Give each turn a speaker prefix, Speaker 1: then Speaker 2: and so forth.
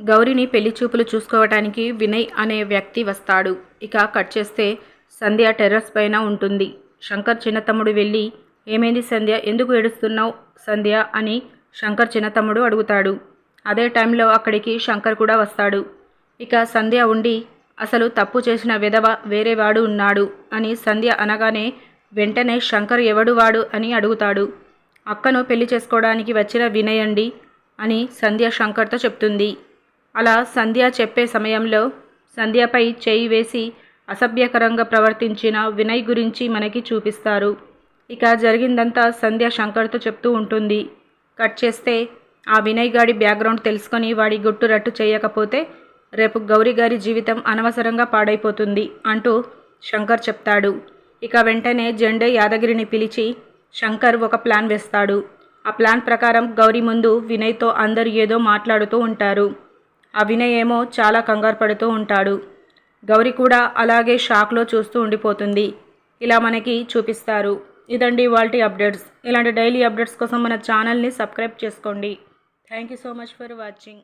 Speaker 1: గౌరిని పెళ్ళి చూపులు చూసుకోవటానికి వినయ్ అనే వ్యక్తి వస్తాడు. ఇక కట్ చేస్తే సంధ్య టెర్రస్ పైన ఉంటుంది. శంకర్ చిన్నతమ్ముడు వెళ్ళి ఏమైంది సంధ్య? ఎందుకు ఏడుస్తున్నావు సంధ్య? అని శంకర్ చిన్నతమ్ముడు అడుగుతాడు. అదే టైంలో అక్కడికి శంకర్ కూడా వస్తాడు. ఇక సంధ్య ఉండి అసలు తప్పు చేసిన విధవ వేరేవాడు ఉన్నాడు అని సంధ్య అనగానే వెంటనే శంకర్ ఎవడు వాడు? అని అడుగుతాడు. అక్కను పెళ్ళి చేసుకోవడానికి వచ్చిన వినయండి అండి అని సంధ్య శంకర్తో చెప్తుంది. అలా సంధ్య చెప్పే సమయంలో సంధ్యపై చేయి వేసి అసభ్యకరంగా ప్రవర్తించిన వినయ్ గురించి మనకి చూపిస్తారు. ఇక జరిగిందంతా సంధ్య శంకర్తో చెప్తూ ఉంటుంది. కట్ చేస్తే ఆ వినయ్ గాడి బ్యాక్గ్రౌండ్ తెలుసుకొని వాడి గుట్టు రట్టు చేయకపోతే రేపు గౌరీ గారి జీవితం అనవసరంగా పాడైపోతుంది అంటూ శంకర్ చెప్తాడు. ఇక వెంటనే జెండే యాదగిరిని పిలిచి శంకర్ ఒక ప్లాన్ వేస్తాడు. ఆ ప్లాన్ ప్రకారం గౌరీ ముందు వినయ్తో అందరు ఏదో మాట్లాడుతూ ఉంటారు. అభినయ్ ఏమో చాలా కంగారు పడుతూ ఉంటాడు. గౌరీ కూడా అలాగే షాక్లో చూస్తూ ఉండిపోతుంది. ఇలా మనకి చూపిస్తారు. ఇదండి వాల్టీ అప్డేట్స్. ఇలాంటి డైలీ అప్డేట్స్ కోసం మన ఛానల్ని సబ్స్క్రైబ్ చేసుకోండి. Thank you so much for watching.